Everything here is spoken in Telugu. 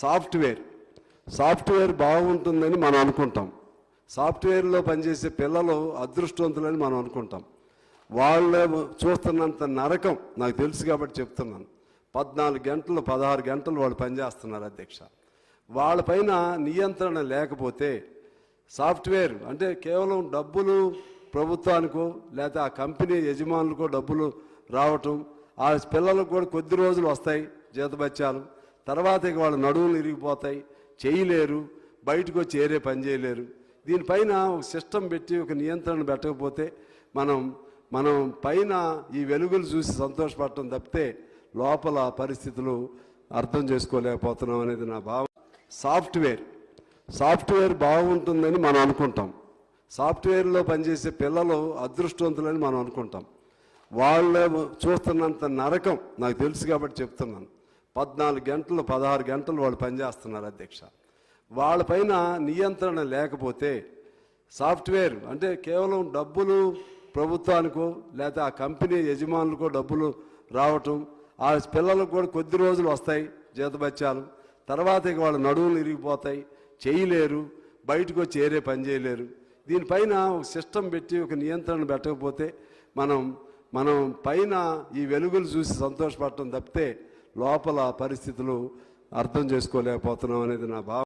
సాఫ్ట్వేర్. సాఫ్ట్వేర్ బాగుంటుందని మనం అనుకుంటాం. సాఫ్ట్వేర్లో పనిచేసే పిల్లలు అదృష్టవంతులని మనం అనుకుంటాం. వాళ్ళు చూస్తున్నంత నరకం నాకు తెలుసు కాబట్టి చెప్తున్నాను. పద్నాలుగు గంటలు పదహారు గంటలు వాళ్ళు పనిచేస్తున్నారు అధ్యక్ష. వాళ్ళపైన నియంత్రణ లేకపోతే సాఫ్ట్వేర్ అంటే కేవలం డబ్బులు ప్రభుత్వానికో లేకపోతే ఆ కంపెనీ యజమానులకో డబ్బులు రావటం ఆ పిల్లలకు కూడా కొద్ది రోజులు వస్తాయి జీతబత్యాలు తర్వాత ఇక వాళ్ళ నడువులు ఇరిగిపోతాయి చేయలేరు బయటకు వచ్చి ఏరే పని చేయలేరు. దీనిపైన ఒక సిస్టమ్ పెట్టి ఒక నియంత్రణ పెట్టకపోతే మనం మనం పైన ఈ వెలుగులు చూసి సంతోషపడటం తప్పితే లోపల పరిస్థితులు అర్థం చేసుకోలేకపోతున్నాం అనేది నా భావం సాఫ్ట్వేర్. సాఫ్ట్వేర్ బాగుంటుందని మనం అనుకుంటాం. సాఫ్ట్వేర్లో పనిచేసే పిల్లలు అదృష్టవంతులని మనం అనుకుంటాం. వాళ్ళు చూస్తున్నంత నరకం నాకు తెలుసు కాబట్టి చెప్తున్నాను. పద్నాలుగు గంటలు పదహారు గంటలు వాళ్ళు పనిచేస్తున్నారు అధ్యక్ష. వాళ్ళపైన నియంత్రణ లేకపోతే సాఫ్ట్వేర్ అంటే కేవలం డబ్బులు ప్రభుత్వానికో లేకపోతే ఆ కంపెనీ యజమానులకో డబ్బులు రావటం ఆ పిల్లలకు కూడా కొద్ది రోజులు వస్తాయి జీతబత్యాలు తర్వాత ఇక వాళ్ళ నడువులు ఇరిగిపోతాయి చేయలేరు బయటకు వచ్చి ఏరే పని చేయలేరు. దీనిపైన ఒక సిస్టమ్ పెట్టి ఒక నియంత్రణ పెట్టకపోతే మనం మనం పైన ఈ వెలుగులు చూసి సంతోషపడటం తప్పితే లోపల పరిస్థితులు అర్థం చేసుకోలేకపోతున్నాం అనేది నా భావన